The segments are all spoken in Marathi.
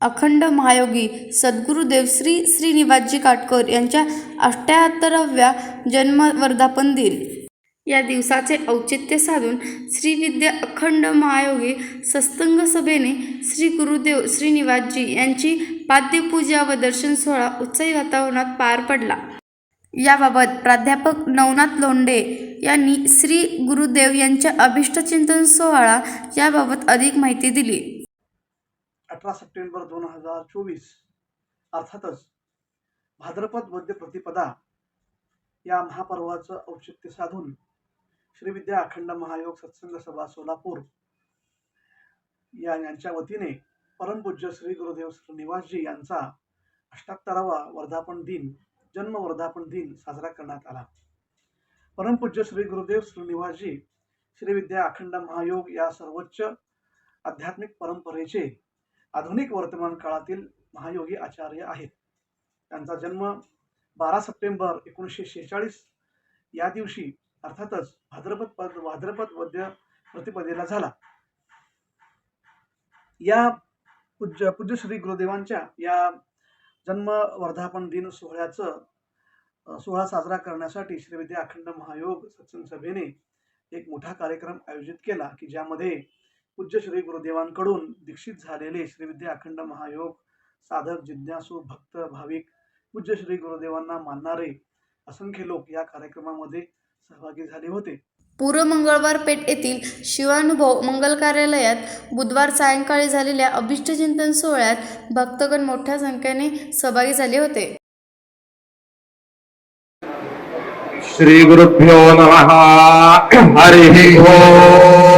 अखंड महायोगी सद्गुरुदेव श्री श्रीनिवासजी काटकर यांच्या अठ्ठ्याहत्तराव्या जन्मवर्धापन दिन. या दिवसाचे औचित्य साधून श्रीविद्या अखंड महायोगी सत्संग सभेने श्री गुरुदेव श्रीनिवासजी यांची पाद्यपूजा व दर्शन सोहळा उत्साही वातावरणात पार पडला. याबाबत प्राध्यापक नवनाथ लोंढे यांनी श्री गुरुदेव यांच्या अभिष्टचिंतन सोहळा याबाबत अधिक माहिती दिली. अठरा सप्टेंबर दोन हजार चोवीस अर्थातच भाद्रपद वद्य प्रतिपदा या महापर्वाचं औचित्य साधून श्री विद्या अखंड महायोग सत्संग सभा सोलापूर या यांच्या वतीने परमपूज्य श्री गुरुदेव श्रीनिवासजी यांचा अष्टात्तरावा वर्धापन दिन जन्म वर्धापन दिन साजरा करण्यात आला. परमपूज्य श्री गुरुदेव श्रीनिवासजी श्री विद्या अखंड महायोग या सर्वोच्च आध्यात्मिक परंपरेचे आधुनिक वर्तमान काळातील महायोगी आचार्य आहेत. त्यांचा जन्म बारा सप्टेंबर एकोणीसशे शेहेचाळीस या दिवशी अर्थातच भाद्रपद पद भाद्रपद वद्य प्रतिपदेला झाला. या पूज्य पूज्य श्री गुरुदेवांच्या या जन्म वर्धापन दिन सोहळ्याचं सोहळा साजरा करण्यासाठी श्रीविद्या अखंड महायोग सत्संग सभेने एक मोठा कार्यक्रम आयोजित केला की ज्यामध्ये पूज्य श्री गुरुदेवांकडून दीक्षित झालेले श्री विद्या अखंड महायोग साधक जिज्ञासू भक्त भाविक पूज्य श्री गुरुदेवांना मानणारे असंख्य लोक या कार्यक्रमामध्ये सहभागी झाले होते. पूर्व मंगळवार पेठ येथील शिवानुभव मंगल कार्यालयात बुधवार सायंकाळी झालेल्या अभिष्टचिंतन सोहळ्यात भक्तगण मोठ्या संख्येने सहभागी झाले होते. श्रीगुरुभ्यो नमः। हरिः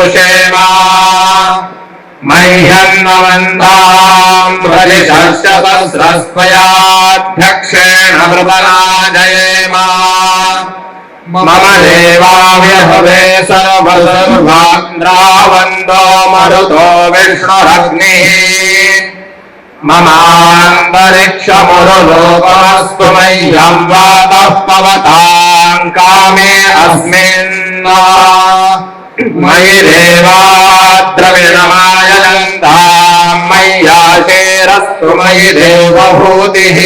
पुषेमा मह्यन्नवन्ताम् प्रतिशस्यसहस्रस्त्वयाध्यक्षेण वृतराजयेमा मम देवाव्यहवे सर्वसर्वान्द्रावन्तो मरुतो विष्णुरग्निः ममान्तरिक्षमुरुलोकमस्तु मह्यम् वातः पवताम् कामे अस्मिन् मयि देवाद्रविणमायजन्ताम् मय्याशेरस्तु मयि देवभूतिः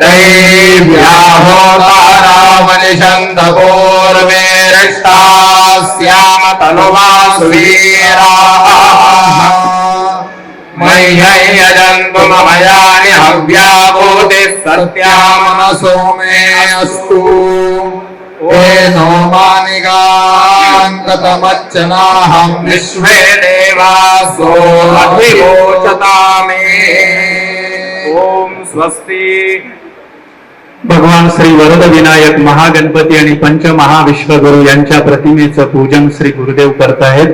दैव्याहोतारावनिषन्त पूर्वेरिष्टा स्याम तनुवासुवीराः मह्ययजन्तु ममयानि हव्याभूतिः सत्यामनसो मे अस्तु तेनो मानिगाङ्गतमच्चनाहम् विश्वे देवासो अभिवोचता मे ॐ स्वस्ति। भगवान श्री वरद विनायक महागणपती आणि पंचमहाविश्वगुरु यांच्या प्रतिमेचं पूजन श्री गुरुदेव करतायत